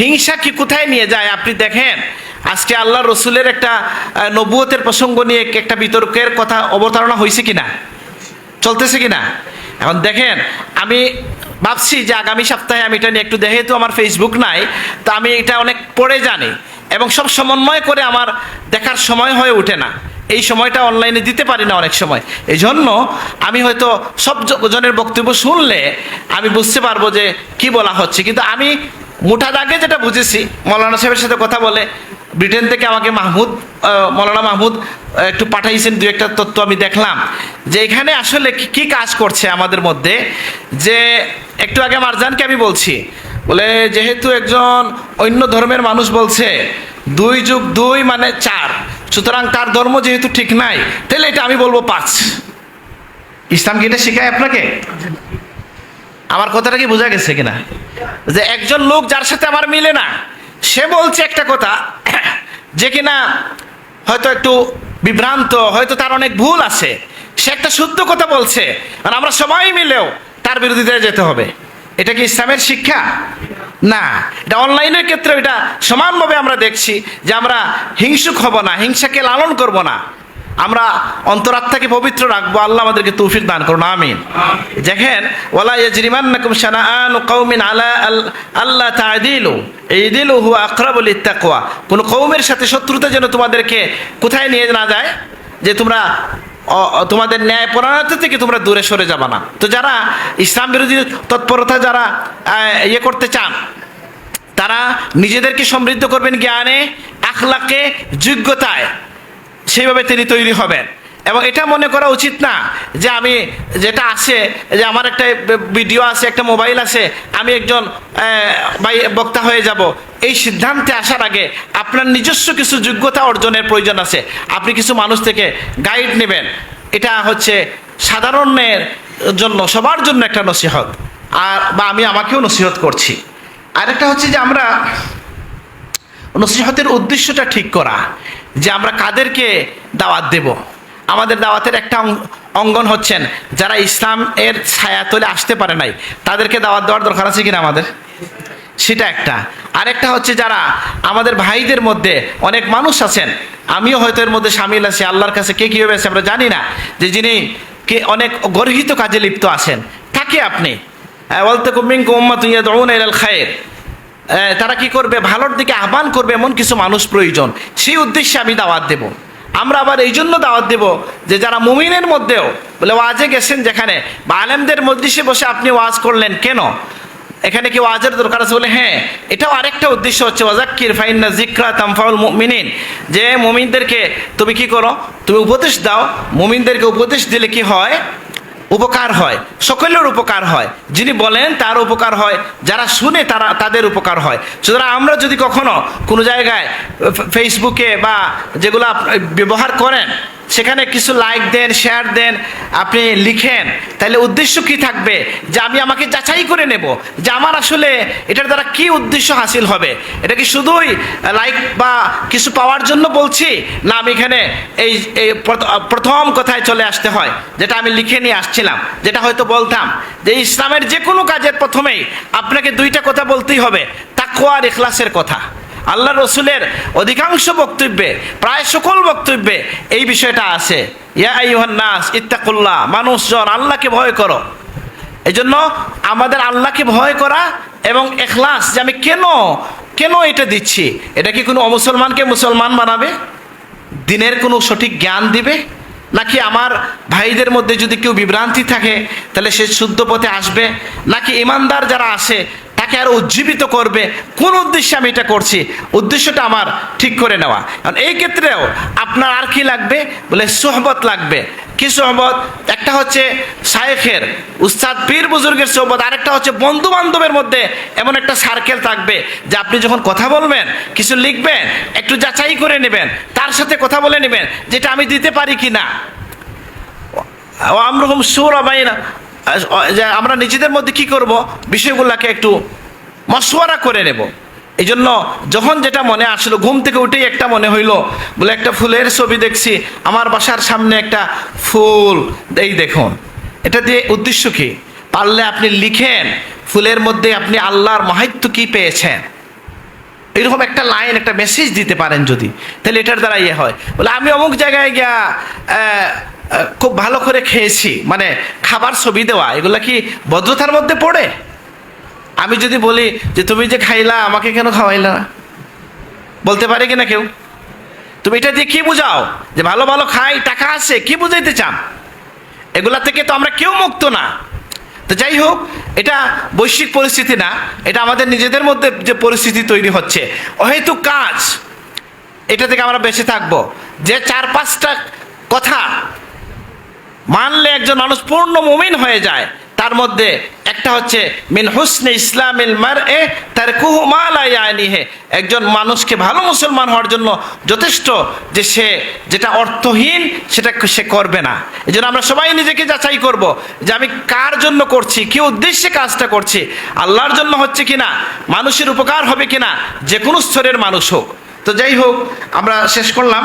হিংসা কি কোথায় নিয়ে যায়? আপনি দেখেন, আজকে আল্লাহ রসুলের একটা নবুয়তের প্রসঙ্গ নিয়ে একটা বিতর্কের কথা অবতারণা হয়েছে কিনা? চলতেছে কিনা? এখন দেখেন, আমি ভাবছি যে আগামী সপ্তাহে আমি এটা নিয়ে একটু দেখে তো আমার ফেসবুক নাই, তো আমি এটা অনেক পড়ে জানি এবং সব সমন্বয় করে আমার দেখার সময় হয়ে ওঠে না। এই সময়টা অনলাইনে দিতে পারি না অনেক সময়। এই জন্য আমি হয়তো সব জনের বক্তব্য শুনলে আমি বুঝতে পারব যে কি বলা হচ্ছে। কিন্তু আমি মুঠা দাগে যেটা বুঝেছি, মৌলানা সাহেবের সাথে কথা বলে, ব্রিটেন থেকে আমাকে মাহমুদ মৌলানা মাহমুদ একটু পাঠাইছেন দু একটা তথ্য আমি দেখলাম, যে এখানে আসলে কি কাজ করছে আমাদের মধ্যে, যে একটু আগে মারজানকে আমি বলছি, বলে যেহেতু একজন অন্য ধর্মের মানুষ বলছে, দুই যুগ দুই মানে চার, সুতরাং তার ধর্ম যেহেতু ঠিক নাই, তাহলে এটা আমি বলব পাঁচ। ইসলাম কি এটা শেখায় আপনাকে? আমার কথাটা কি বোঝা গেছে কিনা? যে একজন লোক যার সাথে আমার মিলে না, সে বলছে একটা কথা, যে কিনা হয়তো একটু বিভ্রান্ত, হয়তো তার অনেক ভুল আছে, সে একটা শুদ্ধ কথা বলছে, আর আমরা সবাই মিলেও তার বিরোধিতায় যেতে হবে। এটা কি ইসলামের শিক্ষা? না, এটা অনলাইনের ক্ষেত্রে এটা সমানভাবে আমরা দেখছি যে আমরা হিংসুক হব না, হিংসাকে লালন করব না। আমরা অন্তরাত্মাকে পবিত্র রাখব। আল্লাহ আমাদেরকে তৌফিক দান করুন, আমিন। দেখেন, ওয়ালা ইয়াজরিমান্নাকুম শানাআনু কওমিন আলা আল- আল্লাহ তা'দিলু। ইদিলু হুয়া আকরাবু লিত্তাকওয়া। কোন কওমের সাথে শত্রুতা যেন তোমাদেরকে কোথায় নিয়ে না যায়, যে তোমরা তোমাদের ন্যায় পরায়ণতা থেকে তোমরা দূরে সরে যাবে না। তো যারা ইসলাম বিরোধী তৎপরতা যারা ইয়ে করতে চান, তারা নিজেদেরকে সমৃদ্ধ করবেন জ্ঞানে, আখলাকে, যোগ্যতায়। সেইভাবে তিনি তৈরি হবেন। এবং এটা মনে করা উচিত না যে আমি যেটা আছে, যে আমার একটা ভিডিও আছে, একটা মোবাইল আছে, আমি একজন বক্তা হয়ে যাব। এই সিদ্ধান্তে আসার আগে আপনার নিজস্ব কিছু যোগ্যতা অর্জনের প্রয়োজন আছে। আপনি কিছু মানুষ থেকে গাইড নেবেন। এটা হচ্ছে সাধারণের জন্য, সবার জন্য একটা নসিহত। আর, বা আমি আমাকেও নসিহত করছি। আরেকটা হচ্ছে যে আমরা নসিহতের উদ্দেশ্যটা ঠিক করা, যে আমরা কাদেরকে দাওয়াত দেব। আমাদের দাওয়াতের একটা অঙ্গন হচ্ছেন, যারা ইসলাম এর ছায়া তলে আসতে পারে নাই, তাদেরকে দাওয়াত দেওয়ার দরকার আছে কিনা আমাদের? সেটা একটা। আরেকটা হচ্ছে যারা আমাদের ভাইদের মধ্যে অনেক মানুষ আছেন, আমিও হয়তো এর মধ্যে সামিল আছি, আল্লাহর কাছে কে কীভাবে আছে আমরা জানি না, যে যিনি কে অনেক গর্হিত কাজে লিপ্ত আছেন তাকে আপনি? বলতে কুমিং কুম্মা তুই এল খায়ের তারা কি করবে? ভালোর দিকে আহ্বান করবে, এমন কিছু মানুষ প্রয়োজন। সেই উদ্দেশ্যে আমি দাওয়াত দেব। আমরা আবার এই জন্য দাওয়াত দেব যে, যারা মুমিনের মধ্যেও, বলে ওয়াজে গেছেন যেখানে, বা আলেমদের মজলিসে বসে আপনি ওয়াজ করলেন, কেন? এখানে কি ওয়াজের দরকার আছে বলে? হ্যাঁ এটাও আরেকটা উদ্দেশ্য হচ্ছে, ওয়াজাক্কির ফাইন্না জিক্রা তামফাউল মুমিনিন। যে মুমিনদেরকে তুমি কি করো? তুমি উপদেশ দাও, মুমিনদেরকে উপদেশ দিলে কি হয়? উপকার হয়, সকলের উপকার হয়। যিনি বলেন, তার উপকার হয়, যারা শুনে, তারা, তাদের উপকার হয়। সুতরাং আমরা যদি কখনো কোনো জায়গায় ফেসবুকে বা যেগুলো ব্যবহার করেন সেখানে কিছু লাইক দেন শেয়ার দেন, আপনি লিখেন। তাহলে উদ্দেশ্য কি থাকবে? যে আমি আমাকে যাচাই করে নেব যে আমার আসলে এটার দ্বারা কি উদ্দেশ্য হাসিল হবে। এটা কি শুধুই লাইক বা কিছু পাওয়ার জন্য বলছি, না আমি এখানে এই প্রথম কথায় চলে আসতে হয়, যেটা আমি লিখে নিয়ে আসছিলাম, যেটা হয়তো বলতাম যে ইসলামের যে কোনো কাজের প্রথমেই আপনাকে দুইটা কথা বলতেই হবে তাকুয়া আর ইখলাসের কথা। আল্লাহ রসুলের অধিকাংশ বক্তব্যে, প্রায় সকল বক্তব্যে এই বিষয়টা আছে। ইয়া ইত্তাকুল্লাহ, মানুষজন, আল্লাহকে ভয় করো। এই জন্য আমাদের আল্লাহকে ভয় করা এবং এখলাস যে আমি কেন কেন এটা দিচ্ছি? এটা কি কোনো অমুসলমানকে মুসলমান বানাবে? দিনের কোনো সঠিক জ্ঞান দিবে? নাকি আমার ভাইদের মধ্যে যদি কেউ বিভ্রান্তি থাকে, তাহলে সে শুদ্ধ পথে আসবে? নাকি ইমানদার যারা আসে তাকে আরও উজ্জীবিত করবে। কোন উদ্দেশ্যে আমি এটা করছি? উদ্দেশ্যটা আমার ঠিক করে নেওয়া। কারণ এই ক্ষেত্রেও আপনার আর কি লাগবে? বলে সোহবত লাগবে। কি সোহবত? একটা হচ্ছে শায়েখের উস্তাদ পীর বুজুর্গের সোহবত, আরেকটা হচ্ছে বন্ধু বান্ধবের মধ্যে এমন একটা সার্কেল থাকবে, যে আপনি যখন কথা বলবেন, কিছু লিখবেন, একটু যাচাই করে নেবেন, তার সাথে কথা বলে নেবেন, যেটা আমি দিতে পারি কি না। আমরকম সুর আমরা নিজেদের মধ্যে কি করব? বিষয়গুলোকে একটু মশওয়ারা করে নেব। এই জন্য যখন যেটা মনে আসলো, ঘুম থেকে উঠেই একটা মনে হইল, বলে একটা ফুলের ছবি দেখছি, আমার বাসার সামনে একটা ফুল। এই দেখুন, এটা দিয়ে উদ্দেশ্য কি? পারলে আপনি লিখেন, ফুলের মধ্যে আপনি আল্লাহর মাহাত্য কি পেয়েছেন? এরকম একটা লাইন, একটা মেসেজ দিতে পারেন যদি। তাহলে এটার দ্বারা ইয়ে হয়। বলে, আমি অমুক জায়গায় গিয়া খুব ভালো করে খেয়েছি। মানে খাবার ছবি দেওয়া, এগুলা কি ভদ্রতার মধ্যে পড়ে? আমি যদি বলি যে তুমি যে খাইলা, আমাকে কেন খাওয়াইলা? না বলতে পারে কিনা কেউ? তুমি এটা দিয়ে কি বুঝাও? যে ভালো ভালো খাই, টাকা আছে, কি বুঝাইতে চান এগুলা থেকে তো আমরা কেউ মুক্ত না। তো যাই হোক, এটা বৈশ্বিক পরিস্থিতি না, এটা আমাদের নিজেদের মধ্যে যে পরিস্থিতি তৈরি হচ্ছে। অহেতু কাজ, এটা থেকে আমরা বেঁচে থাকব। যে চার পাঁচটা কথা মানলে একজন মানুষ পূর্ণ মুমিন হয়ে যায় তার মধ্যে একটা হচ্ছে, মিন হুসনে ইসলামিল মার এ তার কুহুমালায়ানিহে একজন মানুষকে ভালো মুসলমান হওয়ার জন্য যথেষ্ট যে সে যেটা অর্থহীন সেটা সে করবে না। এই জন্য আমরা সবাই নিজেকে যাচাই করব যে আমি কার জন্য করছি, কি উদ্দেশ্যে কাজটা করছি, আল্লাহর জন্য হচ্ছে কিনা, মানুষের উপকার হবে কিনা, যে কোনো স্তরের মানুষ হোক। তো যাই হোক, আমরা শেষ করলাম।